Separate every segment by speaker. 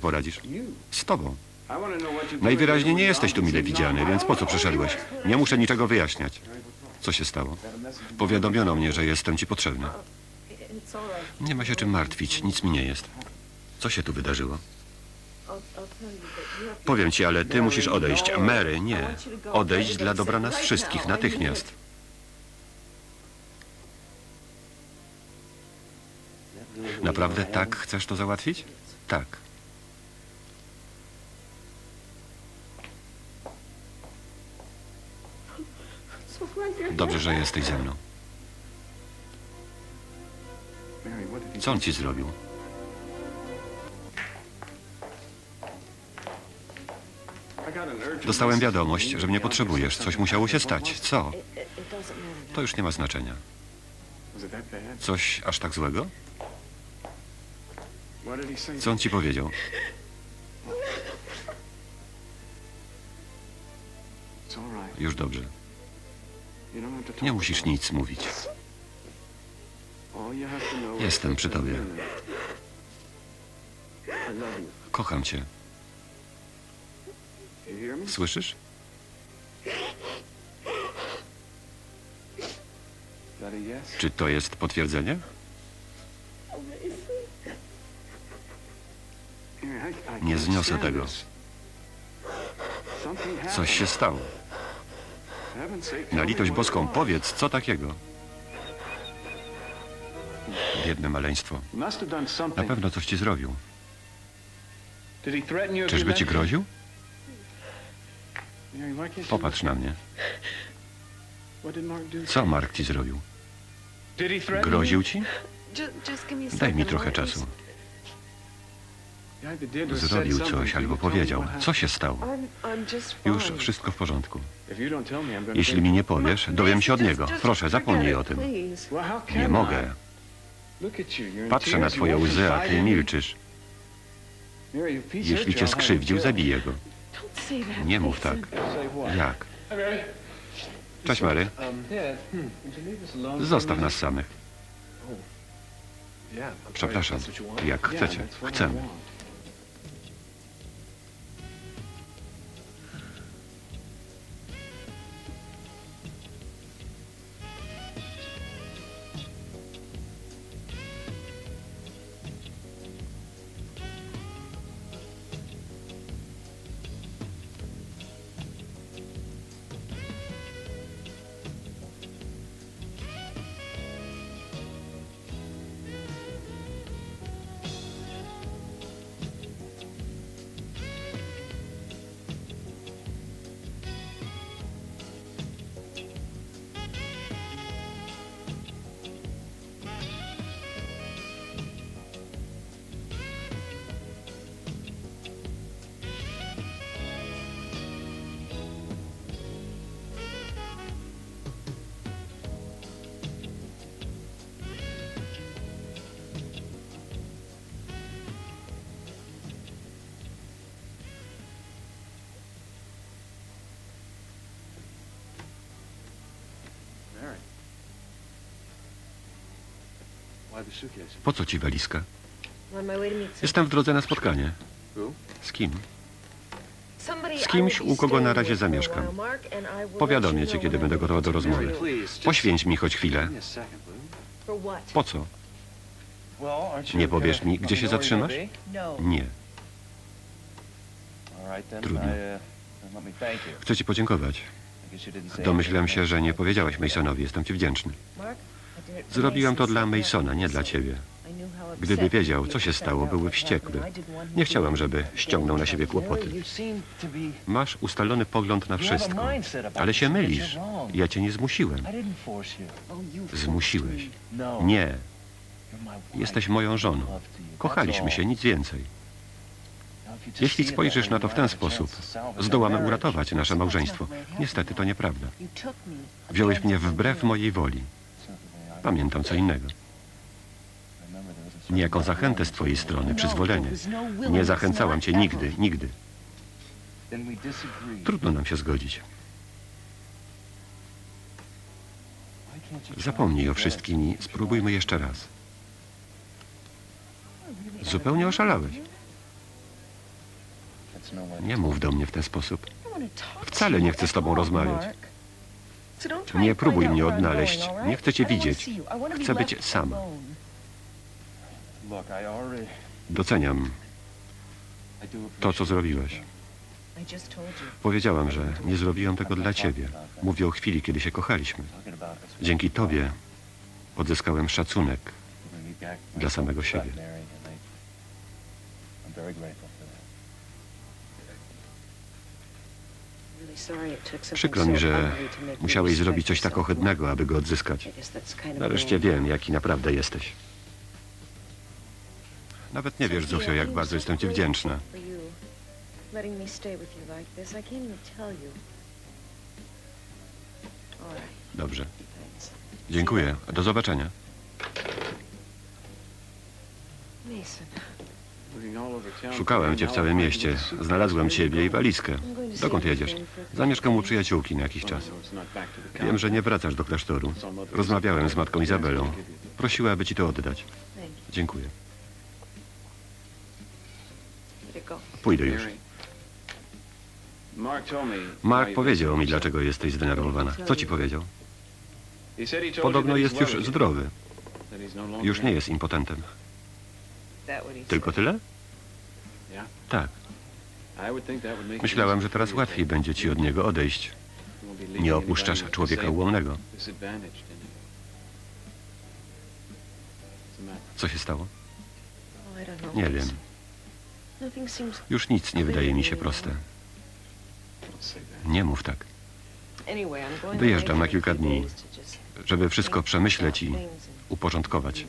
Speaker 1: poradzisz? Z tobą. Najwyraźniej nie jesteś tu mile widziany, więc po co przyszedłeś? Nie muszę niczego wyjaśniać. Co się stało? Powiadomiono mnie, że jestem ci potrzebny. Nie ma się czym martwić, nic mi nie jest. Co się tu wydarzyło? Powiem ci, ale ty musisz odejść. Mary, nie. Odejść dla dobra nas wszystkich, natychmiast. Naprawdę tak chcesz to załatwić? Tak. Dobrze, że jesteś ze mną. Co on ci zrobił? Dostałem wiadomość, że mnie potrzebujesz. Coś musiało się stać. Co? To już nie ma znaczenia. Coś aż tak złego? Co on ci powiedział? Już dobrze. Nie musisz nic mówić. Jestem przy tobie. Kocham cię. Słyszysz? Czy to jest potwierdzenie? Nie zniosę tego. Coś się stało. Na litość boską, powiedz, co takiego? Biedne maleństwo. Na pewno coś ci zrobił. Czyżby ci groził? Popatrz na mnie. Co Mark ci zrobił? Groził ci? Daj mi trochę czasu. Zrobił coś albo powiedział. Co się stało? Już wszystko w porządku.
Speaker 2: Jeśli
Speaker 1: mi nie powiesz, dowiem się od niego. Proszę, zapomnij o tym. Nie mogę. Patrzę na twoje łzy, a ty milczysz. Jeśli cię skrzywdził, zabiję go. Nie mów tak. Jak? Cześć, Mary. Zostaw nas samych. Przepraszam. Jak chcecie. Chcemy. Po co ci walizka? Jestem w drodze na spotkanie. Z kim? z kimś, u kogo na razie zamieszkam. Powiadomię cię, kiedy będę gotowa do rozmowy. Poświęć mi choć chwilę. Po co? Nie powiesz mi, gdzie się zatrzymasz?
Speaker 3: No.
Speaker 1: Nie.
Speaker 4: Trudno.
Speaker 1: Trudno. Chcę ci podziękować. Domyślam się, że nie powiedziałeś Masonowi. Jestem ci wdzięczny. Zrobiłem to dla Masona, nie dla ciebie. Gdyby wiedział, co się stało, byłby wściekły. Nie chciałem, żeby ściągnął na siebie kłopoty. Masz ustalony pogląd na wszystko, ale się mylisz. Ja cię nie zmusiłem. Zmusiłeś. Nie. Jesteś moją żoną. Kochaliśmy się, nic więcej. Jeśli spojrzysz na to w ten sposób, zdołamy uratować nasze małżeństwo. Niestety to nieprawda. Wziąłeś mnie wbrew mojej woli. Pamiętam co innego. Niejako zachętę z twojej strony, przyzwolenie. Nie zachęcałam cię nigdy, nigdy. Trudno nam się zgodzić. Zapomnij o wszystkim i spróbujmy jeszcze raz. Zupełnie oszalałeś. Nie mów do mnie w ten sposób. Wcale nie chcę z tobą rozmawiać. Nie próbuj mnie odnaleźć. Nie chcę cię widzieć. Chcę być sam. Doceniam to, co zrobiłeś. Powiedziałam, że nie zrobiłem tego dla ciebie. Mówię o chwili, kiedy się kochaliśmy. Dzięki tobie odzyskałem szacunek
Speaker 2: dla samego siebie.
Speaker 1: Przykro mi, że musiałeś zrobić coś tak ohydnego, aby go odzyskać. Nareszcie wiem, jaki naprawdę jesteś. Nawet nie wiesz, Zofio, jak bardzo jestem ci wdzięczna. Dobrze. Dziękuję. Do zobaczenia.
Speaker 3: Mason,
Speaker 1: Szukałem cię w całym mieście. Znalazłem ciebie i walizkę. Dokąd jedziesz? Zamieszkam u przyjaciółki na jakiś czas. Wiem, że nie wracasz do klasztoru. Rozmawiałem z matką Izabelą. Prosiła, aby ci to oddać. Dziękuję. Pójdę już. Mark powiedział mi, dlaczego jesteś zdenerwowana. Co ci powiedział? Podobno jest już zdrowy. Już nie jest impotentem. Tylko tyle? Tak. Myślałem, że teraz łatwiej będzie ci od niego odejść. Nie opuszczasz człowieka ułomnego. Co się stało?
Speaker 3: Oh,
Speaker 1: Nie wiem. Już nic nie wydaje mi się proste. Nie mów tak. Wyjeżdżam na kilka dni, żeby wszystko przemyśleć i uporządkować.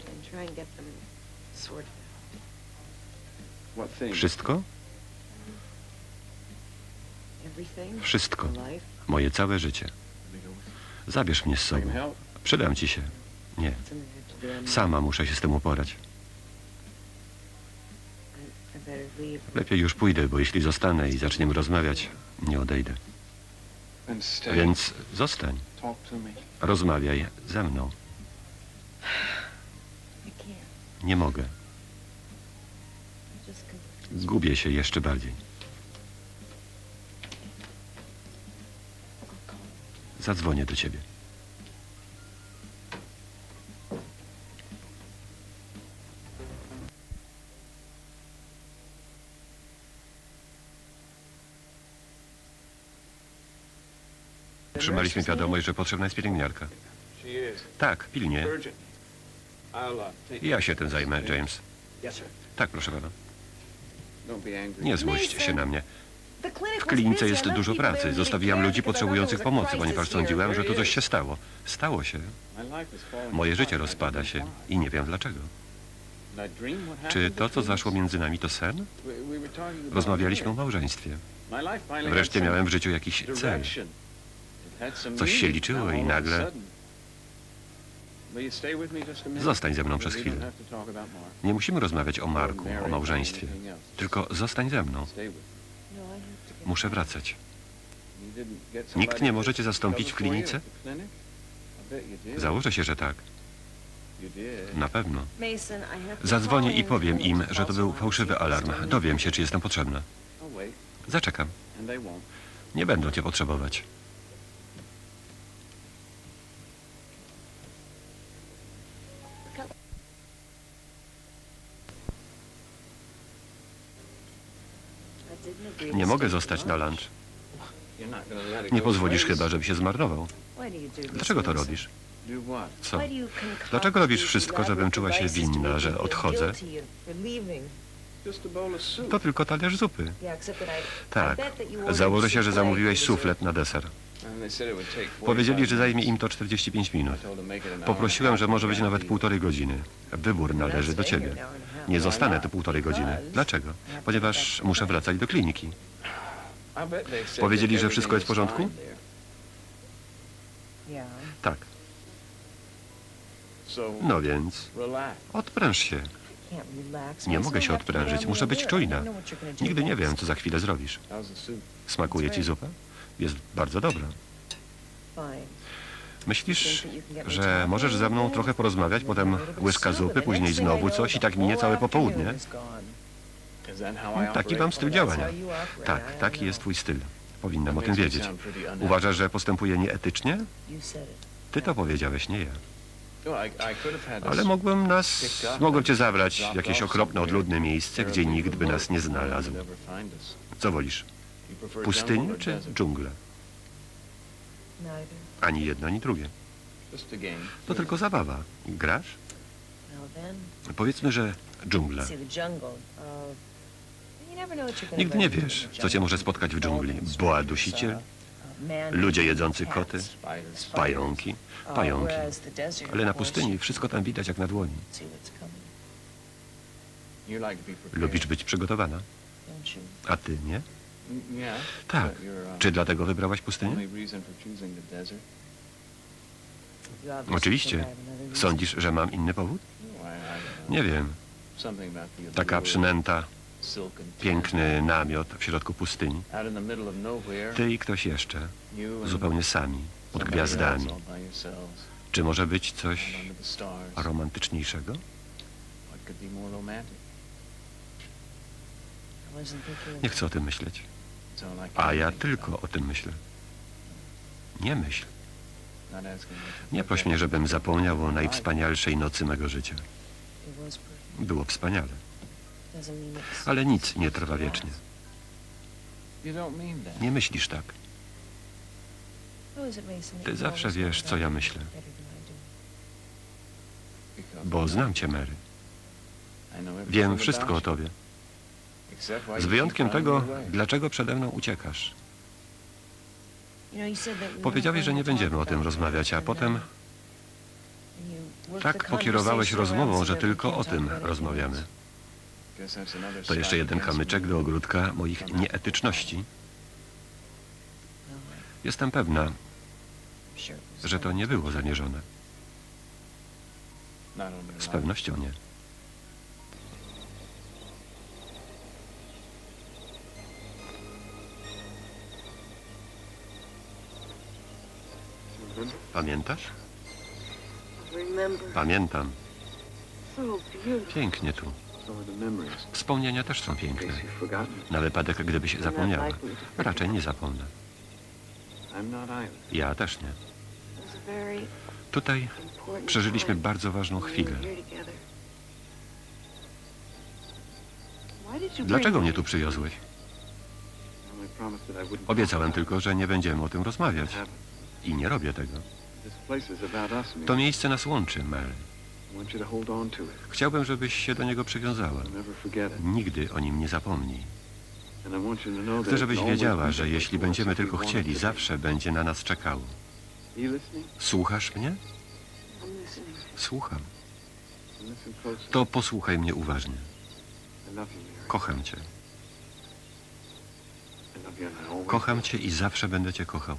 Speaker 1: Wszystko? Wszystko. Moje całe życie. Zabierz mnie z sobą. Przydam ci się. Nie. Sama muszę się z tym uporać. Lepiej już pójdę, bo jeśli zostanę i zaczniemy rozmawiać, nie odejdę. Więc zostań. Rozmawiaj ze mną. Nie mogę.
Speaker 3: I just confused.
Speaker 1: Gubię się jeszcze bardziej. Zadzwonię do ciebie. Otrzymaliśmy wiadomość, że potrzebna jest pielęgniarka. Tak, pilnie. Ja się tym zajmę, James. Tak, proszę pana. Nie złość się na mnie. W klinice jest dużo pracy. Zostawiłam ludzi potrzebujących pomocy, ponieważ
Speaker 3: here.
Speaker 1: że tu coś się stało. Stało się. Moje życie rozpada się i nie wiem dlaczego. Czy to, co zaszło między nami, to sen? Rozmawialiśmy o małżeństwie.
Speaker 2: Wreszcie miałem w życiu jakiś cel.
Speaker 1: Coś się liczyło i nagle...
Speaker 2: Zostań ze mną przez chwilę.
Speaker 1: Nie musimy rozmawiać o Marku, o małżeństwie. Tylko zostań ze mną.
Speaker 3: No,
Speaker 1: Muszę wracać. Nikt nie może cię zastąpić w klinice? Założę się, że tak. Na pewno. Zadzwonię i powiem im, że to był fałszywy alarm. Dowiem się, czy jestem potrzebna. Zaczekam. Nie będą cię potrzebować. Nie mogę zostać na
Speaker 3: lunch.
Speaker 1: Nie pozwolisz chyba, żeby się zmarnował. Dlaczego to robisz? Co? Dlaczego robisz wszystko, żebym czuła się winna, że odchodzę? To tylko talerz zupy. Tak. Założę się, że zamówiłeś suflet na deser. Powiedzieli, że zajmie im to 45 minut. Poprosiłem, że może być nawet półtorej godziny. Wybór należy do ciebie. Nie zostanę tu półtorej godziny. Dlaczego? Ponieważ muszę wracać do kliniki.
Speaker 2: Powiedzieli, że wszystko jest w porządku?
Speaker 1: Tak. No więc, odpręż się. Nie mogę się odprężyć. Muszę być czujna. Nigdy nie wiem, co za chwilę zrobisz. Smakuje ci zupa? Jest bardzo dobra. Myślisz, że możesz ze mną trochę porozmawiać, potem łyżka zupy, później znowu coś i tak minie całe popołudnie? Taki mam styl działania. Tak, taki jest twój styl. Powinnam o tym wiedzieć. Uważasz, że postępuję nieetycznie? Ty to powiedziałeś, nie ja. Ale mogłem nas... Mogłem cię zabrać w jakieś okropne, odludne miejsce, gdzie nikt by nas nie znalazł. Co wolisz? Pustynię czy dżunglę? Ani jedno, ani drugie. To tylko zabawa. Grasz? Powiedzmy, że dżungla. Nigdy nie wiesz, co cię może spotkać w dżungli. Boa dusiciel, ludzie jedzący koty, pająki, pająki. Ale na pustyni wszystko tam widać jak na dłoni. Lubisz być przygotowana, a ty nie? Tak. Czy dlatego wybrałaś pustynię? Oczywiście. Sądzisz, że mam inny powód? Nie wiem. Taka przynęta, piękny namiot w środku pustyni. Ty i ktoś jeszcze, zupełnie sami, pod gwiazdami. Czy może być coś romantyczniejszego? Nie chcę o tym myśleć. A ja tylko o tym myślę. Nie myśl. Nie proś mnie, żebym zapomniał o najwspanialszej nocy mego życia. Było wspaniale. Ale nic nie trwa wiecznie. Nie myślisz tak.
Speaker 3: Ty zawsze wiesz, co ja myślę.
Speaker 1: Bo znam cię, Mary. Wiem wszystko o tobie. Z wyjątkiem tego, dlaczego przede mną uciekasz. Powiedziałeś, że nie będziemy o tym rozmawiać, a potem tak pokierowałeś rozmową, że tylko o tym rozmawiamy. To jeszcze jeden kamyczek do ogródka moich nieetyczności. Jestem pewna, że to nie było zamierzone. Z pewnością nie. Pamiętasz? Pamiętam. Pięknie tu. Wspomnienia też są piękne. Na wypadek, gdybyś zapomniała. Raczej nie zapomnę. Ja też nie. Tutaj przeżyliśmy bardzo ważną chwilę. Dlaczego mnie tu przywiozłeś? Obiecałem tylko, że nie będziemy o tym rozmawiać. I nie robię tego. To miejsce nas łączy, Mel. Chciałbym, żebyś się do niego przywiązała. Nigdy o nim nie zapomnij. Chcę, żebyś wiedziała, że jeśli będziemy tylko chcieli, zawsze będzie na nas czekało. Słuchasz mnie? Słucham. To posłuchaj mnie uważnie. Kocham cię. Kocham cię i zawsze będę cię kochał.